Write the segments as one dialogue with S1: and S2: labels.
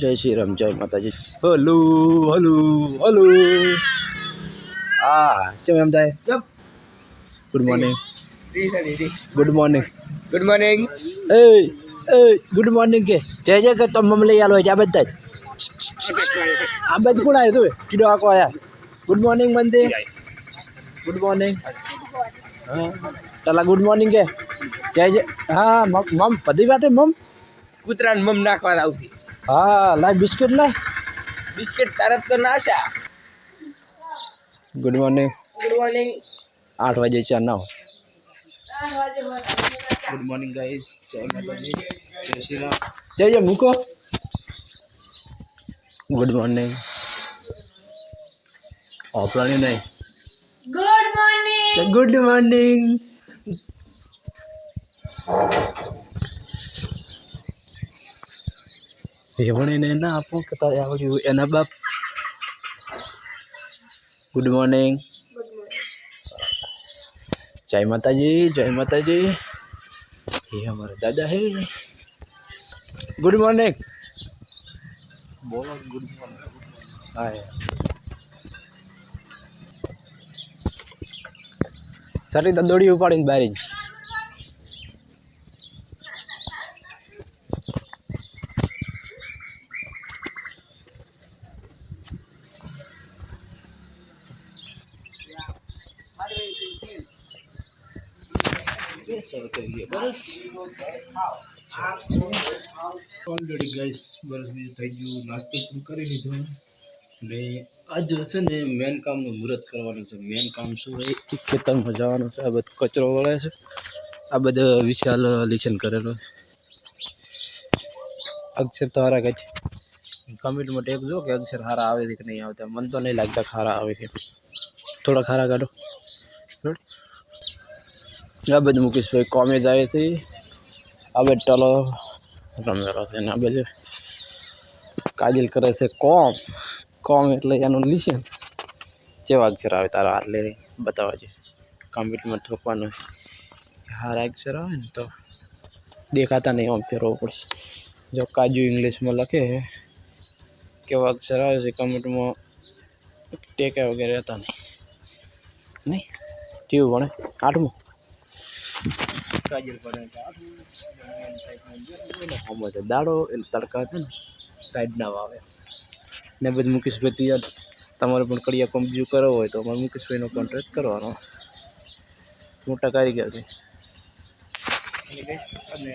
S1: જય શ્રી રામ જય માતાજી. Hello hello hello. હા કેમ એમ થાય. Good morning good morning
S2: good morning
S1: એ એ ગુડ મોર્નિંગ કે. જય જય કે તમે લઈ આલો છે આ બધા આ બધા કોણ આવ્યું તું? કીડો આકો આયા. ગુડ મોર્નિંગ મંદે ગુડ મોર્નિંગ હા તલા ગુડ મોર્નિંગ કે. જય જય. હા મમ પદી વાતે મમ.
S2: કૂતરાને મમ નાખવા આવતી.
S1: હા લાય બિસ્કિટ લાય.
S2: બિસ્કિટ તરત તો નાશા
S1: ગુડ મોર્નિંગ
S2: ગુડ મોર્નિંગ
S1: આઠ વાગે ચા ના ગુડ મોર્નિંગ ગાઈઝ જય માતાજી. જય શ્રી રામ. જય જય મૂકો. ગુડ મોર્નિંગ ઓપરાણી નહીં.
S3: ગુડ મોર્નિંગ
S1: ગુડ મોર્નિંગ એવણીને ના આપો કે તારે આવડ્યું એના બાપ ગુડ મોર્નિંગ જય માતાજી જય માતાજી એ અમારા દાદા હે ગુડ મોર્નિંગ બોલો ગુડ મોર્નિંગ હા સરી તો દોડી ઉપાડીને બહાર જ ઓલરેડી ગાઈસ બરસ બીજું થઈ ગયું નાસ્તો પણ કરી લીધો ને આજ છે ને મેન કામનું મુહૂર્ત કરવાનું છે મેન કામ શું હોય એ ખેતરમાં જવાનું છે આ બધો કચરો વળે છે આ બધો વિશાલ લિસન કરેલો અક્ષર તો હારા કઈ કમેન્ટમાં ટેક જો કે અક્ષર હારા આવે છે કે નહીં આવતા મને તો નહીં લાગતા ખારા આવે છે થોડા ખારા કાઢો બરાબર? આ બધું મુકેશભાઈ, કોમે જાય છે. આ બધું ટલો. રમેલો છે આ બધું કાજલ કરે છે કોમ. કોમ એટલે એનું લિસન જેવા અક્ષર આવે તારા હાથ લઈને બતાવવા જોઈએ કમ્પ્યુટરમાં ઠોકવાનું હારા અક્ષર આવે ને તો દેખાતા નહીં આમ ફેરવો પડશે. જો કાજુ ઇંગ્લિશમાં લખે કેવા અક્ષર આવે છે કમ્પ્યુટરમાં ટેકા વગેરે હતા નહીં. નહીં? કેવું ભણે. આઠમું કાજલ ભણે છે આઠમું આમાં છે દાડો એટલે તડકા છે ને ટાઈટ ના વાવે ને બધું મુકેશભાઈ તૈયાર તમારે પણ કડિયા પંપ બીજું કરવો હોય તો અમારે મુકેશભાઈનો કોન્ટ્રાક્ટ કરવાનો મોટા કારીગર છે અને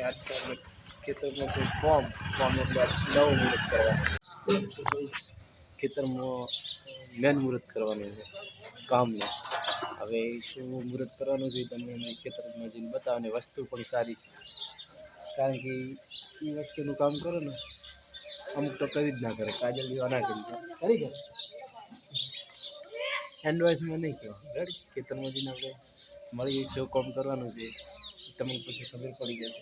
S1: ખેતરમાં કોઈ ફોર્મ ફોર્મ એટલે નવું મુહૂર્ત કરવાનું ખેતરમાં મેન મુહૂર્ત કરવાનું છે કામનું હવે શું મુહૂર્ત કરવાનું છે તમને મેં ખેતરમાં જઈને બતાવો ને વસ્તુ પણ સારી. કારણ કે એ વસ્તુનું કામ કરો ને, અમુક તો કરી જ ના કરે, કાજલ જેવા ના કરી. કરી કરે એડવાઇસમાં નહીં કહેવા બરાબર ખેતરમાં જઈને આપણે મળી શું કામ કરવાનું છે તમને પછી ખબર પડી જશે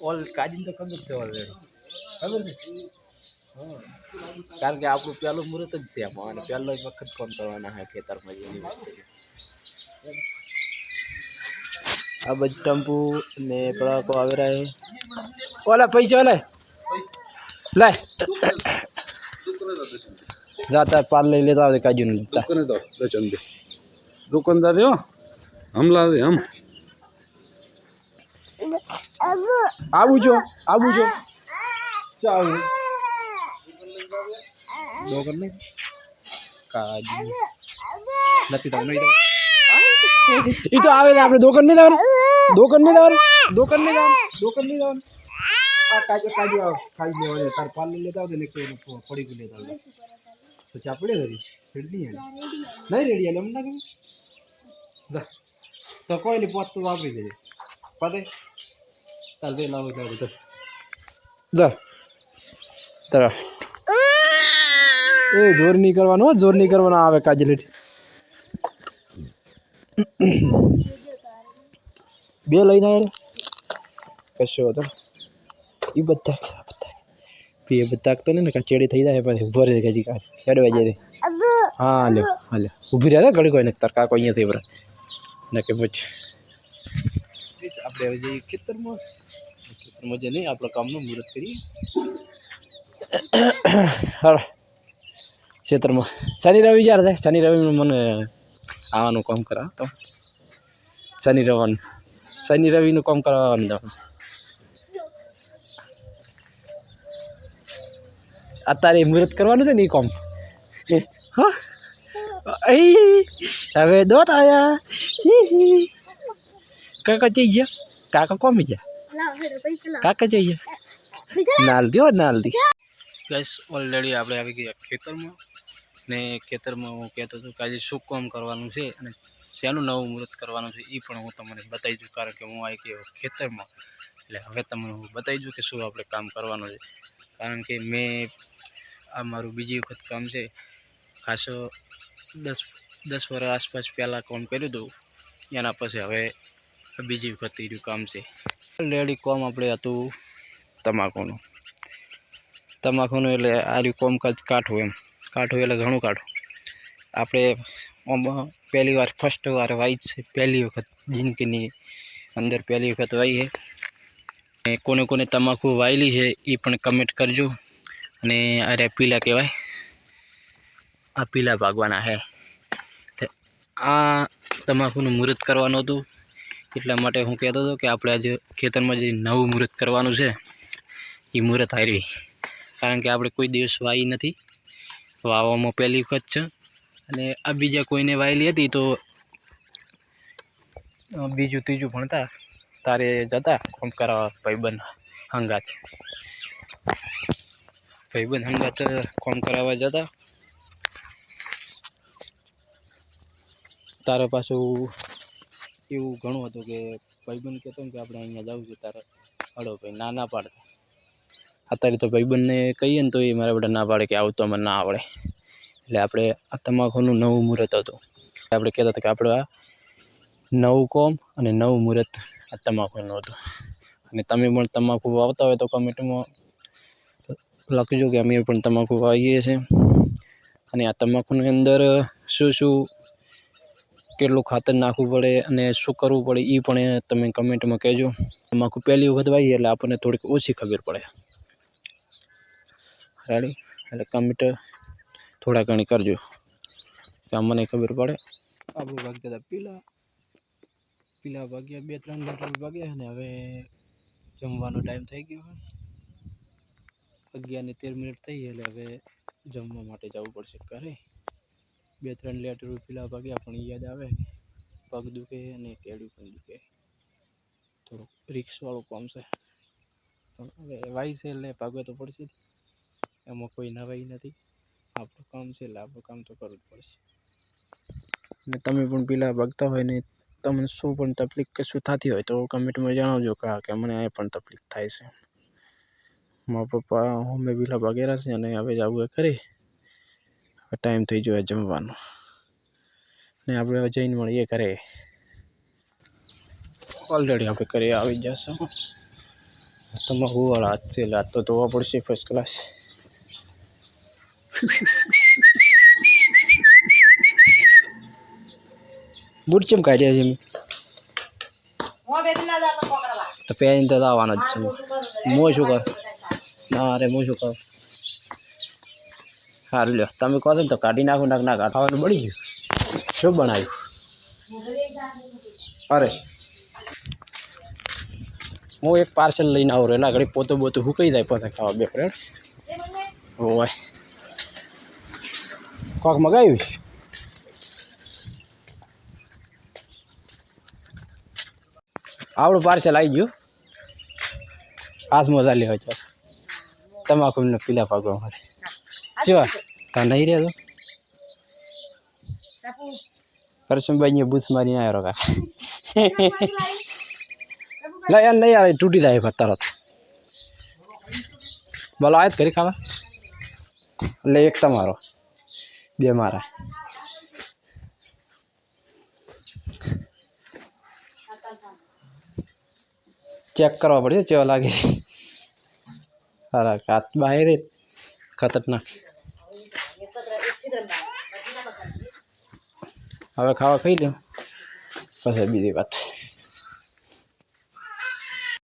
S1: ઓલ કાજલ તો ખબર છે ઓલરેડી ખબર હા. કારણ કે આપણું પહેલું મુહૂર્ત જ છે અને પહેલો જ વખત કોમ કરવાના છે ખેતરમાં જઈને. આ બધું ટંપુ ને પડાકો આવી રહ્યા છે. ઓલા પૈસા લે લાય. જાતા પાર લઈ લેતા આવે કાજુ ને લેતા
S4: દે દુકાનદાર રહ્યો? હમલા દે હમ
S1: આવું છો આવું છો ચાલ. દોકર નહીં. કાજુ. નથી તો નહીં એ તો આવે છે આપણે દોકર નહીં જવાનું દોકર નહીં જવાનું દોકર નહીં જવાનું દોકર નહીં જવાનું આ કાજુ કાજુ આવ કાજુ લેવા દે તાર પાલ લઈ લેતા આવજે ને કે પડી ગયું લેતા આવજે તો ચા પડે ઘરી રેડી નહીં નહીં રેડી એટલે એમ ના કહ્યું જા. તો કોઈ નહીં પોત તો વાપરી દેજે પતે તાર બે લાવો તારે તો જા તારા એ જોર નહીં કરવાનો હો, જોર નહીં કરવાનો આવે કાજલેટ બે લઈને આવ્યા કશો હતો એ બધા બધા એ બધા તો નહીં ને કાં ચેડી થઈ જાય પછી ઊભો રહે હજી કાંઈ. ચડવા જાય હા લ્યો હા લ્યો. ઊભી રહ્યા ઘડી કોઈ ને તાર કાકો અહીંયા થઈ બરા ને કે પછી. આપણે હવે જઈએ ખેતરમાં. ખેતરમાં જઈને આપણે કામનું મુહૂર્ત કરીએ. હાલો. ખેતરમાં. શનિ રવિ જ્યારે થાય શનિ રવિ મને આવવાનું કામ કરાવ તો શનિ રવિનું શનિ રવિનું કામ કરાવવાનું જવાનું અત્યારે મુહૂર્ત કરવાનું છે ને એ કામ? હા? હવે દોત હી હી. કાકા જઈ ગયા? કાકા કોમી ગયા? કાકા જઈ ગયા? નાલ દો નાલ દી બસ ઓલરેડી આપણે આવી ગયા ખેતરમાં. ને ખેતરમાં હું કહેતો છું કે આજે શું કામ કરવાનું છે અને શેનું નવું મુહૂર્ત કરવાનું છે એ પણ હું તમને બતાવી દઉં, કારણ કે હું આવી ગયો ખેતરમાં એટલે હવે તમને હું બતાવી દઉં કે શું આપણે કામ કરવાનું છે. કારણ કે મેં આ મારું બીજી વખત કામ છે, ખાસો દસ દસ વર્ષ આસપાસ પહેલાં કામ કર્યું હતું, એના પછી હવે બીજી વખત રહ્યું કામ છે. ઓલરેડી કામ આપણે હતું તમાકુનું. તમાકુનું એટલે આ કામકાજ કાઠું એમ. કાઠું એટલે ઘણું કાઠું આપણે પહેલી વાર ફર્સ્ટ વાર વાઈ છે. પહેલી વખત, જિંદગીની અંદર પહેલી વખત વાઈ છે. કોને કોને તમાકુ વાયેલી છે એ પણ કમેન્ટ કરજો. અને અરે પીલા કહેવાય. આ પીલા ભાગવાના છે. આ તમાકુનું મુહૂર્ત કરવાનું હતું. એટલા માટે હું કહેતો હતો કે આપણે આજે ખેતરમાં જે નવું મુહૂર્ત કરવાનું છે, એ મુહૂર્ત હારવી. કારણ કે આપણે કોઈ દિવસ વાવી નથી. વાવવામાં પહેલી વખત છે. અને આ બીજા કોઈને વાયેલી હતી તો બીજું ત્રીજું ભણતા. તારે જતા કોમ કરાવવા ભાઈબંધ હંગાત. ભાઈબંધ હંગાત કોમ કરાવવા જતા. તારે પાછું એવું ઘણું હતું કે, ભાઈબંધ કહેતો કે આપણે અહીંયા જવું છે તારે. હળો ભાઈ, ના ના પાડતા. અત્યારે તો ભાઈબંધને કહીએ ને તો એ મારા બધા ના પાડે કે આવું તો અમને ના આવડે. એટલે આપણે આ તમાકુનું નવું મુહૂર્ત હતું. આપણે કહેતા હતા કે આપણે આ નવું કોમ અને નવું મુહૂર્ત આ તમાકુનું હતું. અને તમે પણ તમાકુ વાવતા હોય તો કમેન્ટમાં લખજો કે અમે પણ તમાકુ વાવીએ છીએ. અને આ તમાકુની અંદર શું શું, કેટલું ખાતર નાખવું પડે અને શું કરવું પડે એ પણ તમે કમેન્ટમાં કહેજો. તમાકુ પહેલી વખત વાવીએ એટલે આપણને થોડીક ઓછી ખબર પડે. રેડી એટલે કમેન્ટ થોડા ઘણી કરજો. કે મને ખબર પડે. આપણે ભાગ્યા હતા પીલા. પીલા ભાગ્યા બે, ત્રણ લીટર ભાગ્યા અને હવે જમવાનો ટાઈમ થઈ ગયો હોય અગિયાર ને તેર મિનિટ થઈ એટલે હવે જમવા માટે જવું પડશે ઘરે. બે, ત્રણ લીટર પીલા ભાગ્યા પણ યાદ આવે પગ દુખે અને કેળું પણ દુખે. થોડુંક રિક્સવાળું કામ પણ હવે વાય છે એટલે ભાગવા તો પડશે જ. એમાં કોઈ નવાઈ નથી. આપણું કામ છે એટલે આપણું કામ તો કરવું જ પડશે. અને તમે પણ પેલા ભાગતા હોય ને તમને શું પણ તકલીફ કે શું થતી હોય તો કમેન્ટમાં જણાવજો કે કે મને એ પણ તકલીફ થાય છે. મારા પપ્પા અમે પેલા ભાગેલા છે અને હવે જવું એ કરી. ટાઈમ થઈ ગયો જમવાનો. ને આપણે હવે જઈને મળીએ ઘરે. ઓલરેડી આપણે ઘરે આવી જશું. તમાકુ વાળા હાથ છે? હાથ તો ધોવા પડશે ફર્સ્ટ ક્લાસ બૂટ ચેમ કાઢ્યા છે? તો પહેરીને તો આવવાનો જ છે. હું શું કર? ના અરે હું શું કર? સારું લ્યો. તમે કહો છો ને તો કાઢી નાખું નાખ ના કાઢવાનું બળી ગયું. શું બનાવ્યું? અરે. હું એક પાર્સલ લઈને આવું એના ઘડી પોતું બોતું હુકાઈ જાય પછી ખાવા બે ફ્રેન્ડ ઓય. કોક મગાવ્યું છે? આવડું પાર્સલ આવી ગયું. હાથમાં મજા હોય છો તમાકુ ને પીલા પાકવા માટે. શું તા નહીં રહે તો કરશનભાઈ ને બૂથ મારી આવ્યો કાકા. લઈ યાર નહીં યાર તૂટી જાય તરત. બોલો આયત કરી ખાવા? એટલે એક તમારો. બે મારા ચેક કરવા પડશે કેવા લાગે છે સારા કાત બહાર જ ખતરનાક હવે ખાવા ખાઈ લ્યો પછી બીજી વાત